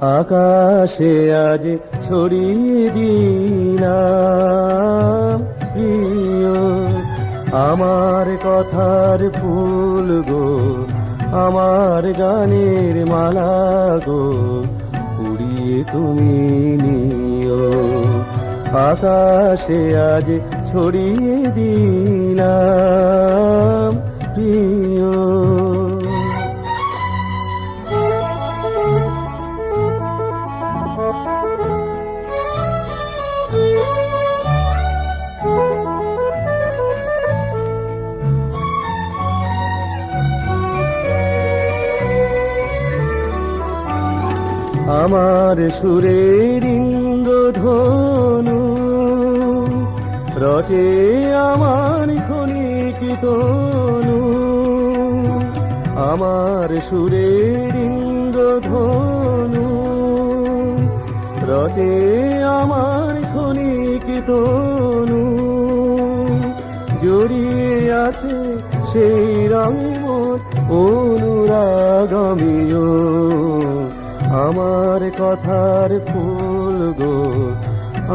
আকাশে আজ ছড়িয়ে দিনা আমার কথার ফুল গো, আমার গানের মালা গো, উড়িয়ে তুমি নিও। আকাশে আজ ছড়িয়ে দিলাম আমার সুরের ইন্দ্রধনু, রচে আমার ক্ষণিক তনু। আমার সুরের ইন্দ্রধনু, রচে আমার ক্ষণিক তনু। জড়িয়ে আছে সেই রঙের অনুরাগমীয়। আমার কথার ফুল গো,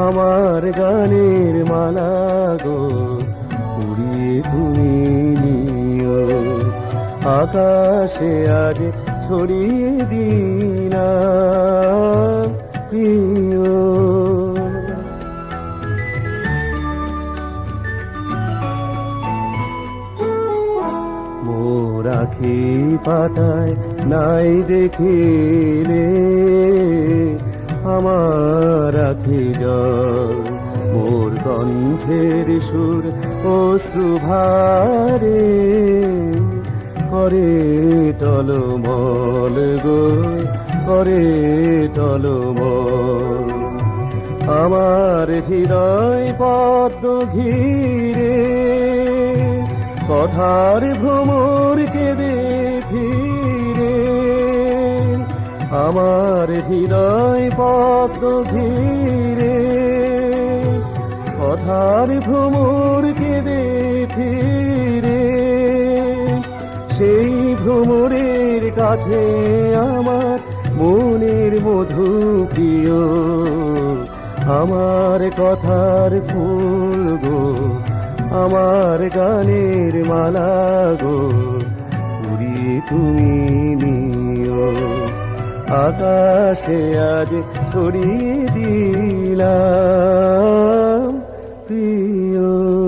আমার গানের মালা গো, উড়িয়ে তুমি নিও। আকাশে আজ ছড়িয়ে দিনা প্রিয়। মোর আখি পাতায়, নাই দেখিলে আমার রাখি জল, মোর কণ্ঠের সুর অশ্রু ভারে। করে টলমল গো, করে টলমল। আমার হৃদয় পদ্ম ঘিরে, কথার ভ্রমর আমার হৃদয় পদ্ম ঘিরে কথার ভ্রমর কেঁদে ফিরে। সেই ভ্রমরের কাছে আমার মনের মধু প্রিয়, আমার কথার ফুল গো, আমার গানের মালা গো তুমি নিও। আকাশে আজ ছড়িয়ে দিলাম প্রিয়।